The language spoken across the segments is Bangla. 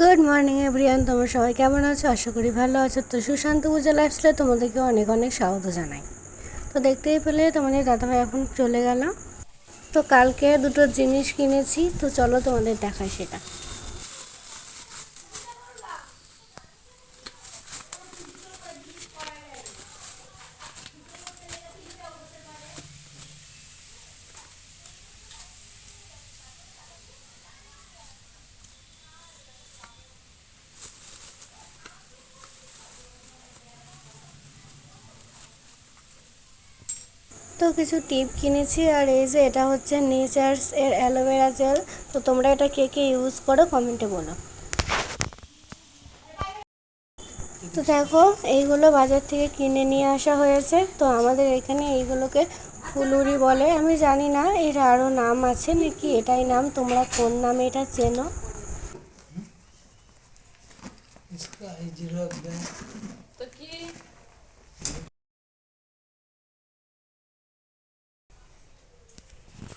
গুড মর্নিং এভরিয়ান তোমরা সবাই কেমন আছো? আশা করি ভালো আছো। তো সুশান্ত পূজা লাইফস্টাইলে তোমাদেরকে অনেক অনেক স্বাগত জানাই। তো দেখতেই পেলে তোমাদের দাদাভাই এখন চলে গেল। তো কালকে দুটো জিনিস কিনেছি। তো চলো তোমাদের দেখাই সেটা। তো কিছু টিপ কিনেছি আর এই যে এটা হচ্ছে নেচার্স এর অ্যালোভেরা জেল। তো তোমরা এটা কে কে ইউজ করো কমেন্টে বলো। তো দেখো এইগুলো বাজার থেকে কিনে নিয়ে আসা হয়েছে। তো আমাদের এখানে এইগুলোকে ফুলুরি বলে। আমি জানি না এর আরও নাম আছে নাকি এটাই নাম। তোমরা কোন নামে এটা চেনো?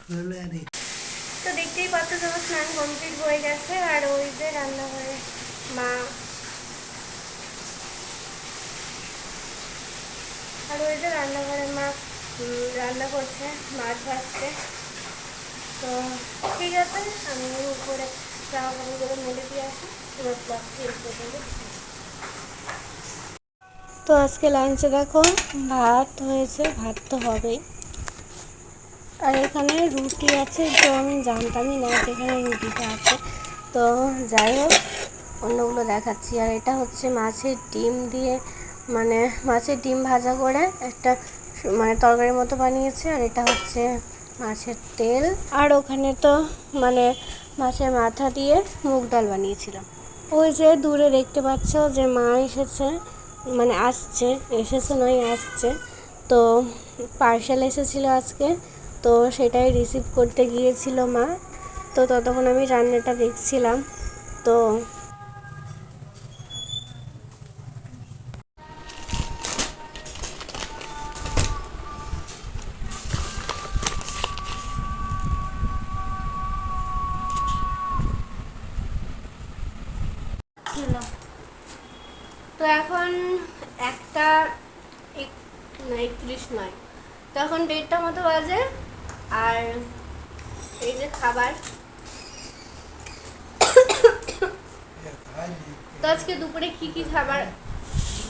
তো দেখতেই তোমার স্নান কমপ্লিট হয়ে গেছে, আর ওই যে রান্নাঘরে মা। আর ওই যে রান্নাঘরে মা রান্না করছে মাছ ভাজছে তো ঠিক আছে, আমি উপরে জামা কাপড়গুলো মেলে দিয়ে আসি, এবার তো আজকে লাঞ্চে দেখো ভাত হয়েছে, ভাত তো হবেই। আর এখানে রুটি আছে, তো আমি জানতামই না যে এখানে রুটিটা আছে। তো যাই হোক, অন্যগুলো দেখাচ্ছি। আর এটা হচ্ছে মাছের ডিম দিয়ে মানে মাছের ডিম ভাজা করে একটা মানে তরকারির মতো বানিয়েছে। আর এটা হচ্ছে মাছের তেল। আর ওখানে তো মানে মাছের মাথা দিয়ে মুগ ডাল বানিয়েছিলাম। ওই যে দূরে দেখতে পাচ্ছ যে মা এসেছে মানে আসছে, এসেছে নয়, আসছে। তো পার্সেল এসেছিল আজকে। তো সেটাই রিসিভ করতে গিয়েছিল মা। তো ততক্ষণ আমি রান্নাটা দেখছিলাম। তো তো এখন একটা একত্রিশ নয়। তো এখন দেড়টা মতো বাজে। আর এই যে খাবার তো আজকে দুপুরে কি কি খাবার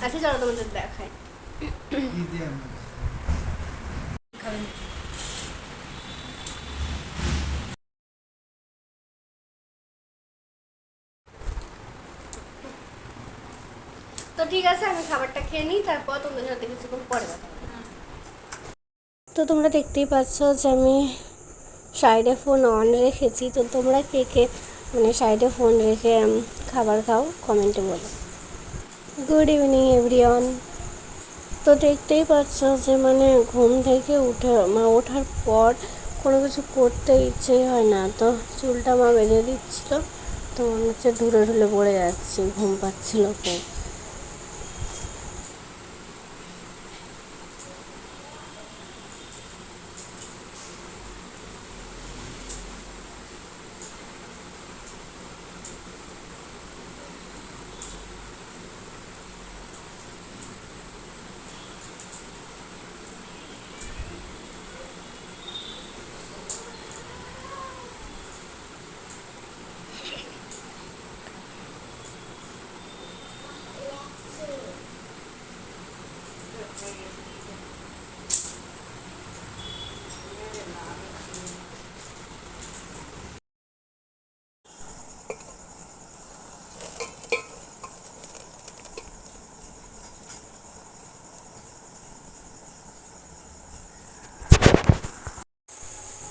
আছে চলো তোমাদের দেখায় তো ঠিক আছে, আমি খাবারটা খেয়ে নিই, তারপর তোমাদের সাথে কিছুক্ষণ পরে কথা। তো তোমরা দেখতেই পাচ্ছ যে আমি সাইডে ফোন অন রেখেছি। তো তোমরা কে কে মানে সাইডে ফোন রেখে খাবার খাও কমেন্টে বলো। গুড ইভিনিং এভরিওয়ান তো দেখতেই পাচ্ছ যে মানে ঘুম থেকে উঠে ওঠার পর কোনো কিছু করতে ইচ্ছেই হয় না। তো চুলটা মা বেঁধে দিচ্ছিল। তো মনে হচ্ছে ধুলে ধুলে পড়ে যাচ্ছি, ঘুম পাচ্ছিল খুব।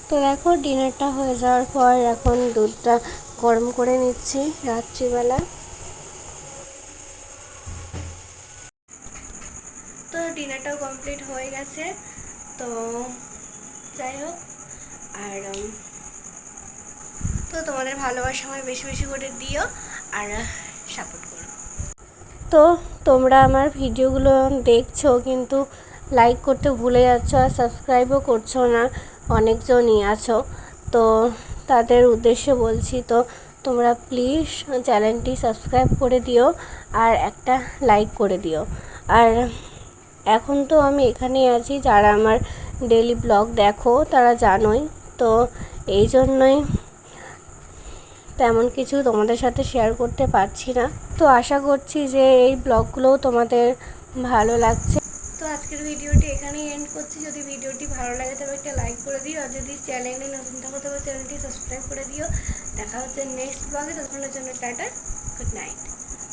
তো দেখো ডিনারটা হয়ে যাওয়ার পর এখন দুধটা গরম করে নিচ্ছি রাত্রিবেলা। তো ডিনারটাও কমপ্লিট হয়ে গেছে। তো যাই হোক, আর তো তোমাদের ভালোবাসা আমায় বেশি বেশি করে দিও আর সাপোর্ট করো। তো তোমরা আমার ভিডিওগুলো দেখছ কিন্তু লাইক করতে ভুলে যাচ্ছ আর সাবস্ক্রাইবও করছ না। অনেকজনই আছো। তো তাদের উদ্দেশ্যে বলছি, তো তোমরা প্লিজ চ্যানেলটি সাবস্ক্রাইব করে দিও আর একটা লাইক করে দিও। আর এখন তো আমি এখানেই আছি, যারা আমার ডেলি ব্লগ দেখো তারা জানোই। তো এই জন্যই তেমন কিছু তোমাদের সাথে শেয়ার করতে পারছি না। তো আশা করছি যে এই ব্লগগুলোও তোমাদের ভালো লাগছে। আজকের ভিডিওটি এখানেই এন্ড করছি। যদি ভিডিওটি ভালো লাগে তবে একটা লাইক করে দিও। আর যদি চ্যানেলে নতুন থাকো তবে চ্যানেলটি সাবস্ক্রাইব করে দিও। দেখা হচ্ছে নেক্সট ব্লগে ততক্ষণের জন্য টাটা গুড নাইট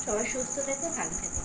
সবাই সুস্থ থেকো, ভালো থেকো।